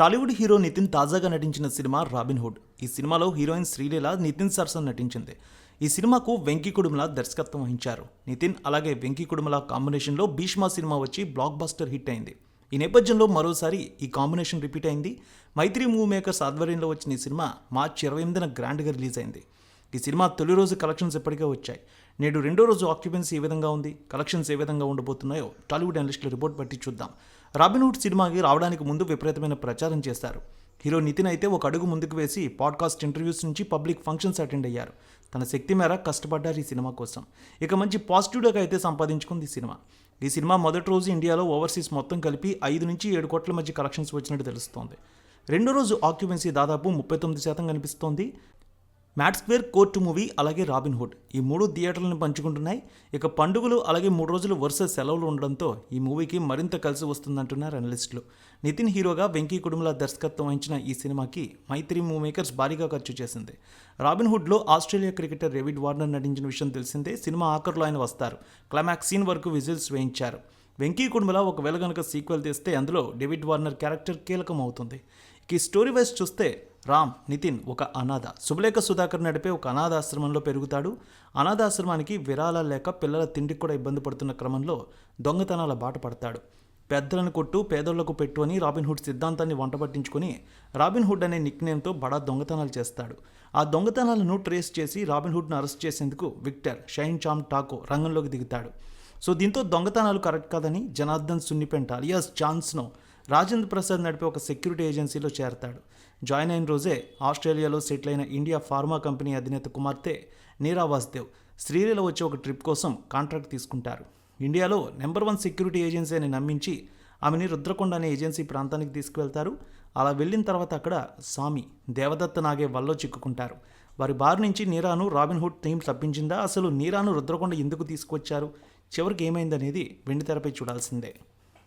Tollywood hero Nitin తాజాగా నటించిన cinema robin Hood. ఈ సినిమాలో హీరోయిన్ శ్రీలీల నితిన్ సరసన్ నటించింది. ఈ సినిమాకు వెంకీ కుడుమల దర్శకత్వం వహించారు. నితిన్ అలాగే వెంకీ కుడుమల కాంబినేషన్లో భీష్మా సినిమా వచ్చి బ్లాక్ బస్టర్ హిట్ అయింది. ఈ నేపథ్యంలో మరోసారి ఈ కాంబినేషన్ రిపీట్ అయింది. మైత్రి మూవీ మేకర్స్ ఆధ్వర్యంలో వచ్చిన ఈ సినిమా మార్చి ఇరవై ఎనిమిదిన గ్రాండ్గా రిలీజ్ అయింది. ఈ సినిమా తొలి రోజు కలెక్షన్స్ ఎప్పటికే వచ్చాయి. నేడు రెండో రోజు ఆక్యుపెన్సీ ఏ విధంగా ఉంది? కలెక్షన్స్ ఏ విధంగా ఉండబోతున్నాయో టాలీవుడ్ అనలిస్టుల రిపోర్ట్ బట్టి చూద్దాం. రాబిన్హుడ్ సినిమాకి రావడానికి ముందు విపరీతమైన ప్రచారం చేశారు హీరో నితిన్ అయితే ఒక అడుగు ముందుకు వేసి పాడ్కాస్ట్ ఇంటర్వ్యూస్ నుంచి పబ్లిక్ ఫంక్షన్స్ అటెండ్ అయ్యారు. తన శక్తి మేర కష్టపడ్డారు ఈ సినిమా కోసం. ఇక మంచి పాజిటివ్గా అయితే సంపాదించుకుంది ఈ సినిమా. ఈ సినిమా మొదటి రోజు ఇండియాలో ఓవర్సీస్ మొత్తం కలిపి ఐదు నుంచి ఏడు కోట్ల మధ్య కలెక్షన్స్ వచ్చినట్టు తెలుస్తోంది. రెండో రోజు ఆక్యుపెన్సీ దాదాపు ముప్పై తొమ్మిది శాతం కనిపిస్తోంది. మ్యాట్ స్క్వేర్ కోర్టు మూవీ అలాగే రాబిన్ హుడ్. ఈ మూడు థియేటర్లను పంచుకుంటున్నాయి. ఇక పండుగలు అలాగే మూడు రోజులు వరుస సెలవులు ఉండడంతో ఈ మూవీకి మరింత కలిసి వస్తుందంటున్నారు అనలిస్టులు. నితిన్ హీరోగా వెంకీ కుటుంబల దర్శకత్వం వహించిన ఈ సినిమాకి మైత్రి మూవీ మేకర్స్ భారీగా ఖర్చు చేసింది. రాబిన్ హుడ్లో ఆస్ట్రేలియా క్రికెటర్ డేవిడ్ వార్నర్ నటించిన విషయం తెలిసిందే. సినిమా ఆఖరులో ఆయన వస్తారు. క్లైమాక్స్ సీన్ వరకు విజిల్స్ వేయించారు. వెంకీ కుటుంబల ఒకవేళ కనుక సీక్వెల్ తీస్తే అందులో డేవిడ్ వార్నర్ క్యారెక్టర్ కీలకం అవుతుంది ఈ స్టోరీ వైజ్ చూస్తే రామ్ నితిన్ ఒక అనాథ. శుభలేఖ సుధాకర్ నడిపే ఒక అనాథాశ్రమంలో పెరుగుతాడు. అనాథాశ్రమానికి విరాళాలు లేక పిల్లల తిండికి కూడా ఇబ్బంది పడుతున్న క్రమంలో దొంగతనాల బాట పడతాడు. పెద్దలను కొట్టు పేదోళ్ళకు పెట్టు అని రాబిన్హుడ్ సిద్ధాంతాన్ని వంటబట్టించుకొని రాబిన్హుడ్ అనే నిక్నేమ్తో బడా దొంగతనాలు చేస్తాడు. ఆ దొంగతనాలను ట్రేస్ చేసి రాబిన్హుడ్ను అరెస్ట్ చేసేందుకు విక్టర్ షైన్ చామ్ టాకో రంగంలోకి దిగుతాడు. సో దీంతో దొంగతనాలు కరెక్ట్ కాదని జనార్దన్ సున్నిపెంట అలియాస్ చాన్స్ను రాజేంద్ర ప్రసాద్ నడిపే ఒక సెక్యూరిటీ ఏజెన్సీలో చేరతాడు. జాయిన్ అయిన రోజే ఆస్ట్రేలియాలో సెటిల్ అయిన ఇండియా ఫార్మా కంపెనీ అధినేత కుమార్తె నీరా వాసుదేవ్ శ్రీలీల వచ్చే ఒక ట్రిప్ కోసం కాంట్రాక్ట్ తీసుకుంటారు. ఇండియాలో నెంబర్ వన్ సెక్యూరిటీ ఏజెన్సీ అని నమ్మించి ఆమెని రుద్రకొండ అనే ఏజెన్సీ ప్రాంతానికి తీసుకువెళ్తారు. అలా వెళ్ళిన తర్వాత అక్కడ స్వామి దేవదత్త నాగే వల్లో చిక్కుకుంటారు. వారి బారి నుంచి నీరాను రాబిన్హుడ్ టీం తప్పించిందా? అసలు నీరాను రుద్రకొండ ఎందుకు తీసుకొచ్చారు చివరికి ఏమైందనేది వెండి తెరపై చూడాల్సిందే.